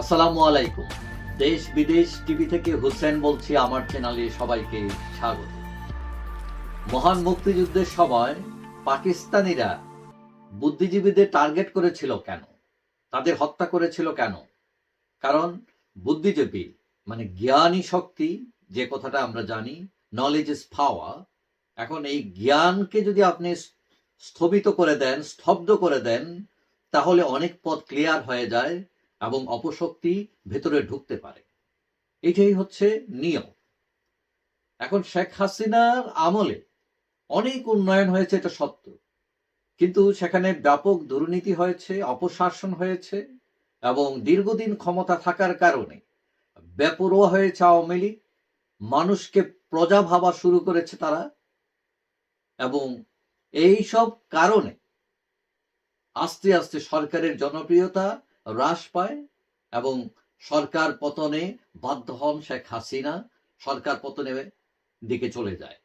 আসসালামু আলাইকুম। দেশ বিদেশ টিভি থেকে হুসেন বলছি, আমার চ্যানেলে সবাইকে স্বাগত। মহান মুক্তিযুদ্ধের সময় পাকিস্তানিরা বুদ্ধিজীবীদের টার্গেট করেছিল কেন? তাদের হত্যা করেছিল কেন? কারণ বুদ্ধিজীবী মানে জ্ঞানী শক্তি, যে কথাটা আমরা জানি নলেজ ইজ পাওয়ার এখন এই জ্ঞানকে যদি আপনি স্থবিত করে দেন, স্তব্ধ করে দেন, তাহলে অনেক পথ ক্লিয়ার হয়ে যায় এবং অপশক্তি ভেতরে ঢুকতে পারে। এটাই হচ্ছে নিয়ম। এখন শেখ হাসিনার আমলে অনেক উন্নয়ন হয়েছে, এটা সত্য। কিন্তু সেখানে ব্যাপক দুর্নীতি হয়েছে, অপশাসন হয়েছে এবং দীর্ঘদিন ক্ষমতা থাকার কারণে বেপরোয়া হয়েছে আওয়ামী লীগ। মানুষকে প্রজা ভাবা শুরু করেছে তারা। এবং এই সব কারণে আস্তে আস্তে সরকারের জনপ্রিয়তা হ্রাস পায় এবং সরকার পতনে বাধ্য হন শেখ হাসিনা, সরকার পতনের দিকে চলে যায়।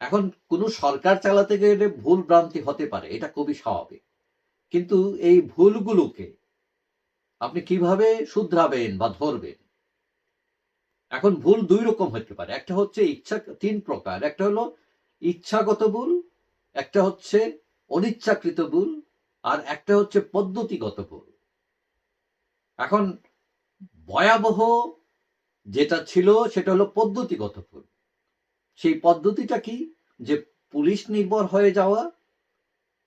এখন কোন সরকার চালাতে গেলে ভুল ভ্রান্তি হতে পারে, এটা খুবই স্বাভাবিক। কিন্তু এই ভুলগুলোকে আপনি কীভাবে শুধরাবেন বা ধরবেন? এখন ভুল দুই রকম হতে পারে। একটা হচ্ছে ইচ্ছা, তিন প্রকার। একটা হলো ইচ্ছাগত ভুল, একটা হচ্ছে অনিচ্ছাকৃত ভুল, আর একটা হচ্ছে পদ্ধতিগত ভুল। এখন ভয়াবহ যেটা ছিল, সেটা হলো পদ্ধতিগত ভুল। সেই পদ্ধতিটা কি? যে পুলিশ নির্ভর হয়ে যাওয়া,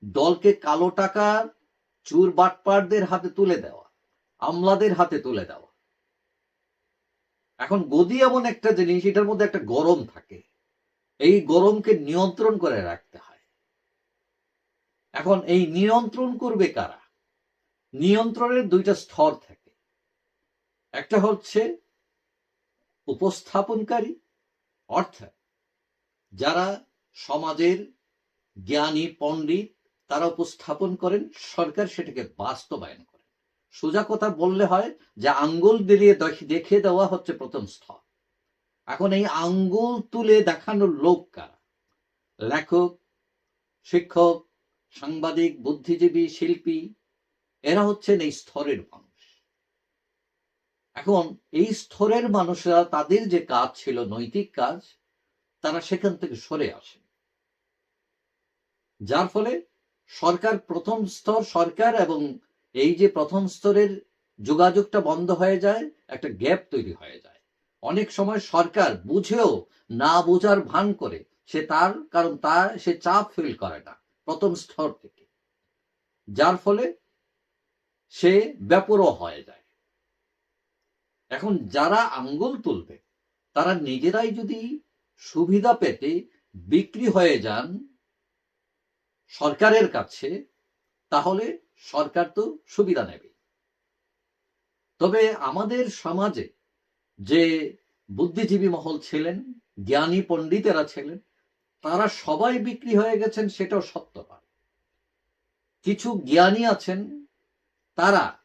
দলকে কালো টাকার চুর বাটপারদের হাতে তুলে দেওয়া, আমলাদের হাতে তুলে দেওয়া। এখন গদি এমন একটা জিনিস, এটার মধ্যে একটা গরম থাকে। এই গরমকে নিয়ন্ত্রণ করে রাখতে হয়। এখন এই নিয়ন্ত্রণ করবে কারা? নিয়ন্ত্রণের দুইটা স্তর থাকে। একটা হচ্ছে উপস্থাপনকারী, অর্থাৎ যারা সমাজের জ্ঞানী, পণ্ডিত, তারা উপস্থাপন করেন, সরকার সেটাকে বাস্তবায়ন করে সোজা কথা বললে হয় যে আঙ্গুল দিয়ে দেখে দেওয়া হচ্ছে প্রথম স্তর। এখন এই আঙ্গুল তুলে দেখানোর লোক কারা? লেখক, শিক্ষক, সাংবাদিক, বুদ্ধিজীবী, শিল্পী, এরা হচ্ছেন এই স্তরের মানুষ। এখন এই স্তরের মানুষরা তাদের যে কাজ ছিল, নৈতিক কাজ, তারা সেখান থেকে সরে আসে। যার ফলে সরকার প্রথম স্তর, সরকার এবং এই যে প্রথম স্তরের যোগাযোগটা বন্ধ হয়ে যায়, একটা গ্যাপ তৈরি হয়ে যায়। অনেক সময় সরকার বুঝেও না বোঝার ভান করে, সে তার, কারণ তা, সে চাপ ফিল করে না প্রথম স্তর থেকে। যার ফলে সে ব্যাপরও হয়ে যায়। এখন যারা আঙ্গুল তুলবে, তারা নিজেরাই যদি সুবিধা পেতে বিক্রি হয়ে যান সরকারের কাছে, তাহলে সরকার তো সুবিধা নেবে। তবে আমাদের সমাজে যে বুদ্ধিজীবী মহল ছিলেন, জ্ঞানী পণ্ডিতেরা ছিলেন, তারা সবাই বিক্রি হয়ে গেছেন সেটাও সত্য নয়। কিছু জ্ঞানী আছেন, তারা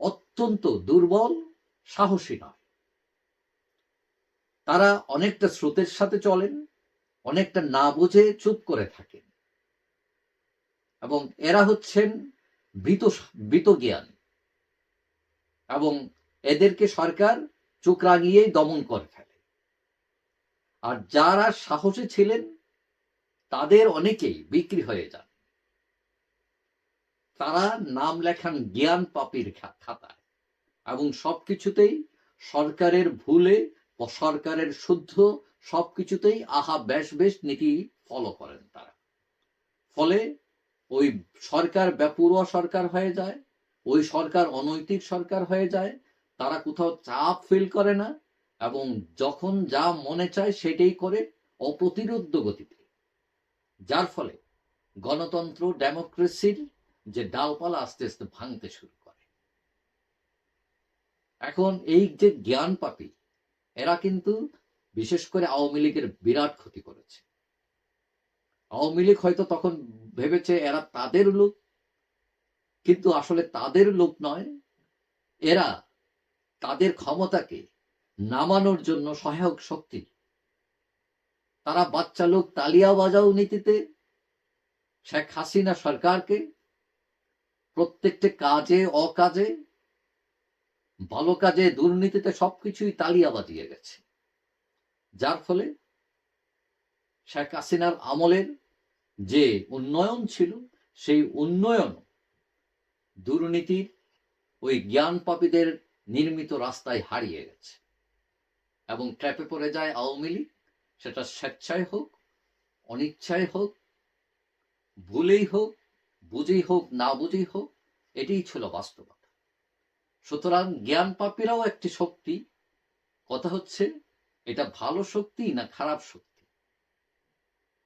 অত্যন্ত দুর্বল সাহসী নয়। তারা অনেকটা স্রোতের সাথে চলেন, অনেকটা না বুঝে চুপ করে থাকেন। এবং এরা হচ্ছেন বৃত বৃত জ্ঞান। এবং এদেরকে সরকার চোখ রাঙিয়েই দমন করে ফেলে। আর যারা সাহসী ছিলেন, তাদের অনেকেই বিক্রি হয়ে যান। তারা নাম লেখান জ্ঞান পাপির খাতায়। এবং সবকিছুতেই সরকারের ভুলে সরকারের শুদ্ধ সবকিছুতেই আহা বেশ বেশ নীতি ফলো করেন তারা। ফলে ওই সরকার ব্যাপুরোয়া সরকার হয়ে যায়, ওই সরকার অনৈতিক সরকার হয়ে যায়, তারা কোথাও চাপ ফিল করে না এবং যখন যা মনে চায় সেটাই করে অপ্রতিরোধ গতিতে। যার ফলে গণতন্ত্র, ডেমোক্রেসির যে ডালপালা আস্তে আস্তে ভাঙতে শুরু এখন এই যে জ্ঞান পাপি এরা কিন্তু বিশেষ করে আওয়ামী লীগের বিরাট ক্ষতি করেছে। আওয়ামী লীগ হয়তো তখন ভেবেছে এরা তাদের লোক, কিন্তু আসলে তাদের লোক নয়, এরা তাদের ক্ষমতাকে নামানোর জন্য সহায়ক শক্তি। তারা বাচ্চা লোক তালিয়া বাজাও নীতিতে, শেখ হাসিনা সরকারকে প্রত্যেকটা কাজে, অকাজে ভালো কাজে দুর্নীতিতে সবকিছুই তালিয়া বাজিয়ে গেছে। যার ফলে শেখ হাসিনার আমলের যে উন্নয়ন ছিল, সেই উন্নয়ন দুর্নীতির ওই জ্ঞান পাপীদের নির্মিত রাস্তায় হারিয়ে গেছে। এবং ট্র্যাপে পড়ে যায় আওয়ামী লীগ, সেটা স্বেচ্ছায় হোক, অনিচ্ছায় হোক, ভুলেই হোক, বুঝেই হোক, না বুঝেই হোক, এটাই ছিল বাস্তবতা। সুতরাং জ্ঞান পাপীরাও একটি শক্তি। কথা হচ্ছে, এটা ভালো শক্তি না খারাপ শক্তি?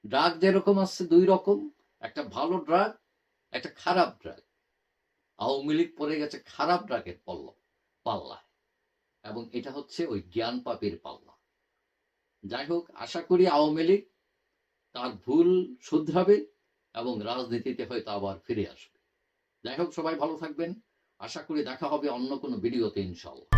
ড্রাগ যেরকম আছে দুই রকম, একটা ভালো ড্রাগ, একটা খারাপ ড্রাগ। আওয়ামী লীগ পড়ে গেছে খারাপ ড্রাগের পল্ল পাল্লায়। এবং এটা হচ্ছে ওই জ্ঞান পাপীর পাল্লা। যাই হোক, আশা করি আওয়ামী লীগ তার ভুল শুধরাবে এবং রাজনীতিতে হয়তো আবার ফিরে আসবে। যাই হোক, সবাই ভালো থাকবেন। আশা করি দেখা হবে অন্য কোনো ভিডিওতে ইনশাল্লাহ